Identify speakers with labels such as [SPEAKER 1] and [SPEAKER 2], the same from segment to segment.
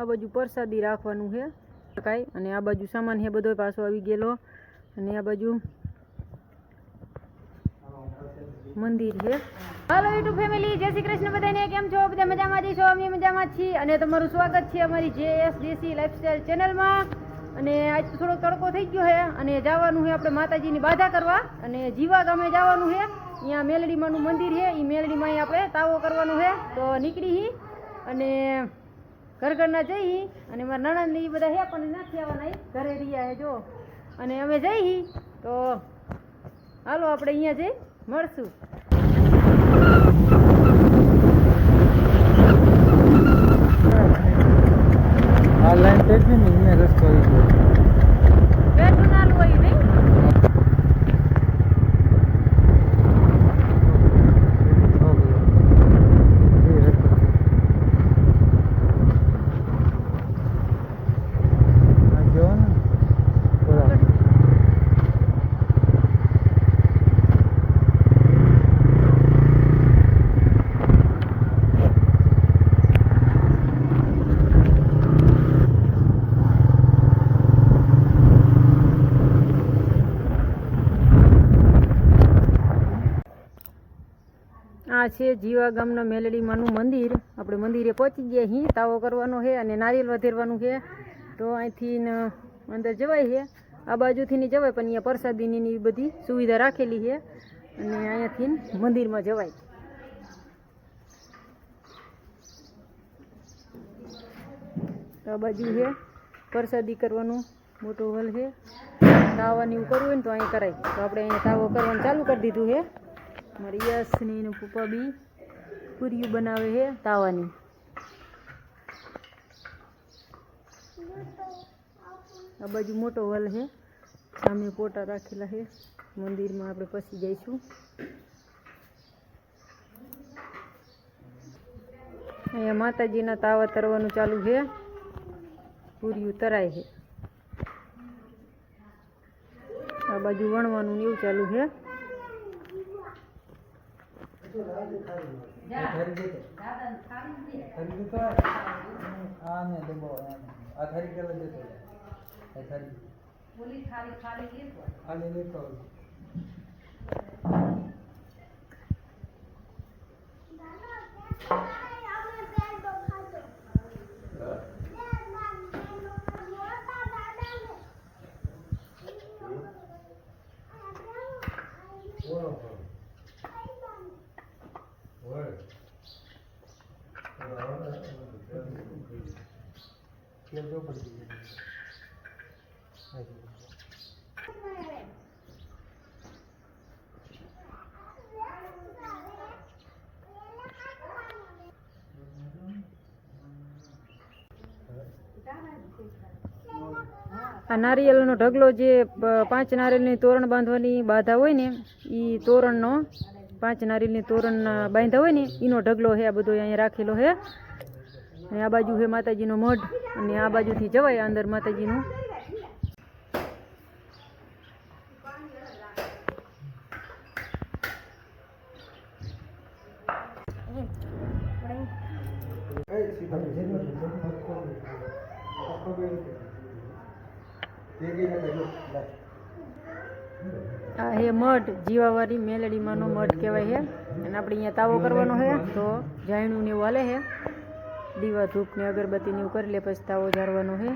[SPEAKER 1] આ બાજુ પ્રસાદી રાખવાનું છે કાંઈ અને આ બાજુ સામાન છે બધો પાછો આવી ગયેલો. અને આ બાજુ મંદિર છે. હાલો યુટ્યુબ ફેમિલી જય શ્રી કૃષ્ણ બધાને. કેમ છો? બધા મજામાં જઈશો અમે મજામાં છીએ. અને તમારું સ્વાગત છે અમારી જે એસ દેસી લાઈફસ્ટાઈલ ચેનલમાં અને આજ તો થોડો તડકો થઈ ગયો છે. અને જવાનું છે આપણે માતાજીની બાધા કરવા. અને જીવા ગામે જવાનું છે. અહીંયા મેલડીમાંનું મંદિર છે. એ મેલડીમાં આપણે તાવો કરવાનો છે. તો નીકળી અને ઘર ઘરના જઈ અને મારા નણંદ ને એ બધા હે, પણ નથી આવવાના, એ ઘરે રહ્યા જો. અને અમે જઈ, તો હાલો આપણે અહીંયા જઈ, મળશું.
[SPEAKER 2] આ લાઈન પેટવી ને એને રસ્તો આવી ગયો
[SPEAKER 1] બેઠું નાલું હોય નહીં
[SPEAKER 2] આ જો ને બરાબર
[SPEAKER 1] આ છે, જીવા ગામના મેલડીમાનું મંદિર. આપણે મંદિરે પહોંચી ગયા હી, તાવો કરવાનો છે અને નારિયેલ વધેરવાનું છે તો અહીંથી અંદર જવાય છે આ બાજુથી નહીં જવાય, પણ અહીંયા પ્રસાદીની બધી સુવિધા રાખેલી છે અને અહીંયાથી મંદિરમાં જવાય. તો આ બાજુ છે પ્રસાદી કરવાનું મોટો હોલ છે તાવાની એવું કરવું હોય ને તો અહીં કરાય. તો આપણે અહીંયા તાવો કરવાનું ચાલુ કરી દીધું છે મારી યશની ને પપ્પા બી પૂરીયું બનાવે છે તાવાની. આ બાજુ મોટો હોલ છે. સામે પોટા રાખેલા છે. મંદિરમાં આપણે પછી જઈશું. અહીંયા માતાજીના તાવા તરવાનું ચાલુ છે. પૂર્યું તરાય છે. આ બાજુ વણવાનું એવું ચાલુ છે.
[SPEAKER 2] થારી દેતો આ. ને દબાવો આ થારી કેલા દેતો આ થારી ખાલી લેતો આવું. તેલ પડી ગયું. આ
[SPEAKER 1] નારિયેળનો ઢગલો જે પાંચ નારિયેળની તોરણ બાંધવાની બાધા હોય ને એ તોરણનો, પાંચ નારિયેળની તોરણ બાંધ્યા હોય ને એનો ઢગલો છે આ બધો અહીંયા રાખેલો છે અને આ બાજુ છે માતાજીનો મઢ અને આ બાજુથી જવાય અંદર માતાજીનું. આ હે મઢ જીવાવાળી મેલડીમાંનો મઢ કહેવાય છે અને આપણે અહીંયા તાવો કરવાનો છે તો જાયણું ને એવું હાલે છે દીવા ધૂપ ને અગરબત્તી ની કરી લે પછી તાવો જાળવાનો છે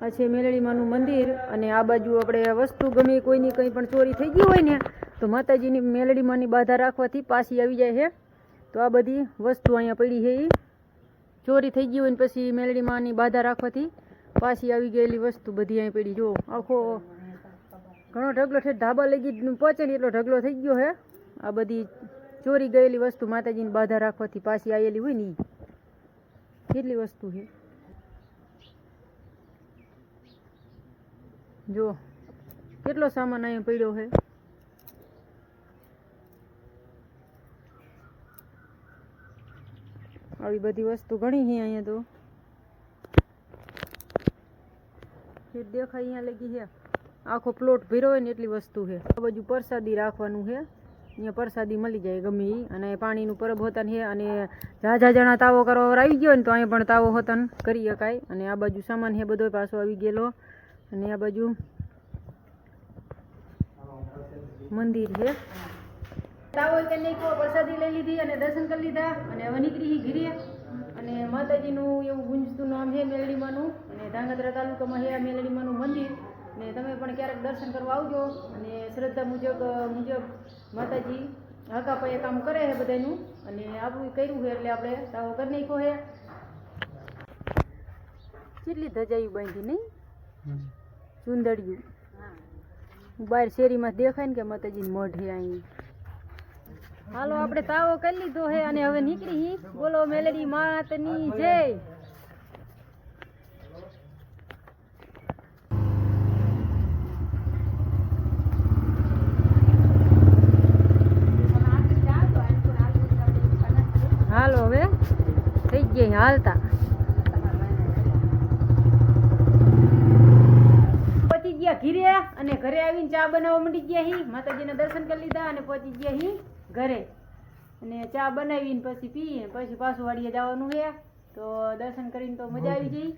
[SPEAKER 1] આ છે મેલડીમાનું મંદિર અને આ બાજુ આપણે વસ્તુ ગમે કોઈની કંઈ પણ ચોરી થઈ ગઈ હોય ને તો માતાજીની મેલડીમાંની બાધા રાખવાથી પાછી આવી જાય છે તો આ બધી વસ્તુ અહીંયા પડી છે એ ચોરી થઈ ગઈ હોય ને પછી મેલડીમાંની બાધા રાખવાથી પાછી આવી ગયેલી વસ્તુ બધી અહીં પડી. જો, આખો ઘણો ઢગલો છે, ધાબા લગી પહોંચે ને એટલો ઢગલો થઈ ગયો છે આ બધી ચોરી ગયેલી વસ્તુ માતાજીની બાધા રાખવાથી પાછી આવેલી હોય ને એ કેટલી વસ્તુ છે જો, કેટલો સામાન અહીંયા પડ્યો છે આવી બધી વસ્તુ ઘણી છે અહીંયા તો. દેખાય અહીંયા લગી છે. આખો પ્લોટ ભીરો હોય ને એટલી વસ્તુ છે. આ બાજુ પ્રસાદી રાખવાનું છે. અહીંયા પ્રસાદી મળી જાય ગમે એ અને પાણીનું પરબ હોતન છે. અને ઝાઝા જણા તાવો કરવા આવી ગયો ને તો અહીંયા પણ તાવો હોતન કરી શકાય. અને આ બાજુ સામાન છે બધો પાછો આવી ગયેલો. અને આ બાજુ મંદિર છે. તાવો કે નહીં કહો પ્રસાદી લઈ લીધી અને દર્શન કરી લીધા અને હવે નીકળી ગીરીએ અને માતાજીનું એવું ગુંજતું નામ છે મેલડીમાનું અને ધાંગધ્રા તાલુકામાં આ મેલડીમાનું મંદિર. ને તમે પણ ક્યારેક દર્શન કરવા આવજો અને શ્રદ્ધા મુજબ મુજબ માતાજી હકાપાએ કામ કરે છે બધાનું અને આપણું કર્યું છે એટલે આપણે તાવો કરી નાખ્યો છે. કેટલી ધજાયું બાંધી નહીં? ચુંદડિયું. બહાર શેરીમાં દેખાય ને કે માતાજીનું મઢ છે અહીં હાલો, આપણે તાવો કરી લીધો હે અને હવે નીકળી બોલો, મેલડી માતની જય. હાલો, હવે થઈ ગઈ હાલતા. પહોંચી ગયા ઘીરે અને ઘરે આવીને ચા બનાવવા માંડી ગયા હી. માતાજીના દર્શન કરી લીધા અને પહોંચી ગયા હી. ઘરે. અને ચા બનાવીને પછી પી પછી પાછું વાડીએ જવાનું છે. તો દર્શન કરીને તો મજા આવી જઈ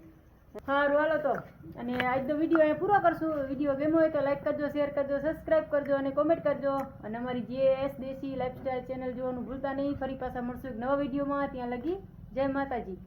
[SPEAKER 1] સારું, હાલો તો. અને આજનો વીડિયો અહીંયા પૂરો કરશું. વીડિયો ગમ્યો હોય તો લાઈક કરજો શેર કરજો સબસ્ક્રાઈબ કરજો અને કોમેન્ટ કરજો. અને અમારી જે એસ દેશી લાઈફસ્ટાઈલ ચેનલ જોવાનું ભૂલતા નહીં. ફરી પાછા મળશું એક નવા વિડીયોમાં. ત્યાં લગી જય માતાજી.